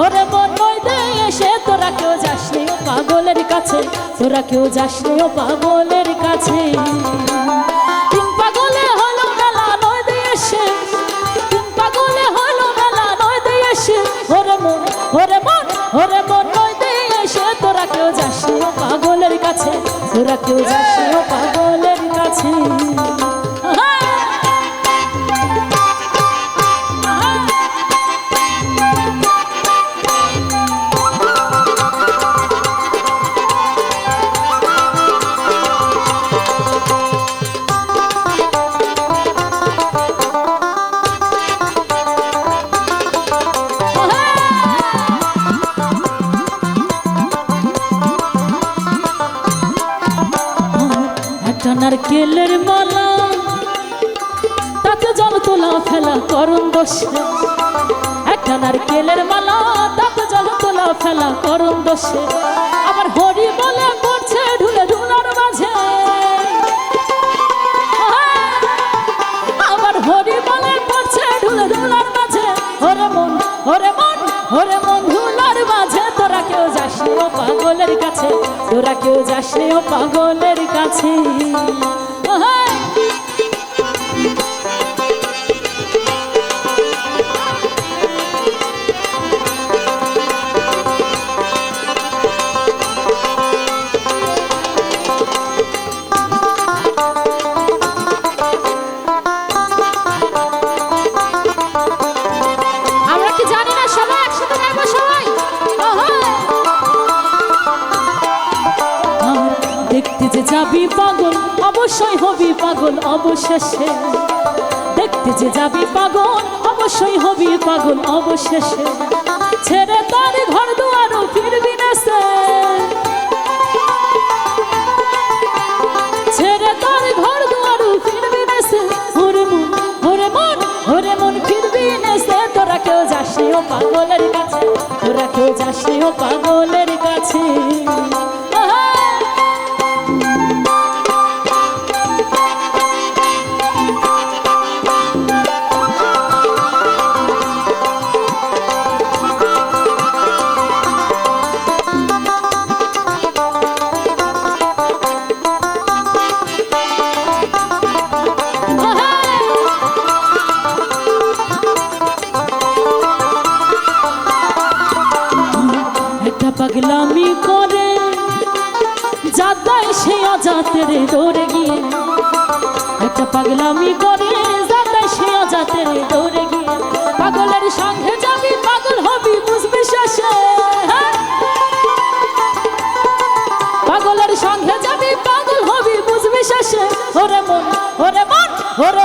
ওরে মন দিয়ে এসে তোরা কেউ যাসনি ও পাগলের কাছে, তোরা কেউ যাসনি ও পাগলের কাছে। পাগলে পাগলে ওরে মন এসে তোরা কেউ যাসনি ও পাগলের কাছে, তোরা কেউ যাসনি ও পাগলের নারকেলের মালা। তাতে জল তোলা ফেলা করুন দোষে একটা নারকেলের মালা, তাতে জল তোলা ফেলা করুন দোষে আমার হরি বলে ও পাগলের কাছে তোরা কেউ যাসনি ও পাগলের কাছে। যাবি পাগল, অবশ্যই হবি পাগল, অবশেষে। দেখতে যে যাবি পাগল, অবশ্যই হবি পাগল, অবশেষে। ছেড়ে তার ঘর দুয়ারও ফিরবি না সে। ছেড়ে তার ঘর দুয়ারও ফিরবি না সে। ওরে মন ওরে মন ওরে মন ফিরবি না সে। তোরা কেউ যাসনি ও পাগলের কাছে, তোরা কেউ যাসনি ও পাগলের কাছে। পাগলামি করে যাদাই সে অজাতের দৌড়ে গিয়ে। একটা পাগলামি করে যাদাই সে অজাতের দৌড়ে গিয়ে। পাগলের সঙ্গে যাবি, পাগল হবি, বুঝবি শেষে? পাগলের সঙ্গে যাবি, পাগল হবি, বুঝবি শেষে। ওরে মন ওরে মন, ওরে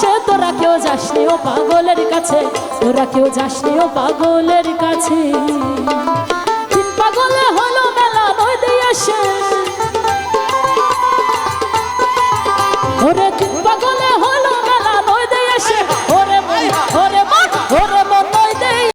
সে তোরা কেউ যাসনি ও পাগলের কাছে, তোরা কেউ যাসনি ও পাগলের কাছে। তিন পাগলে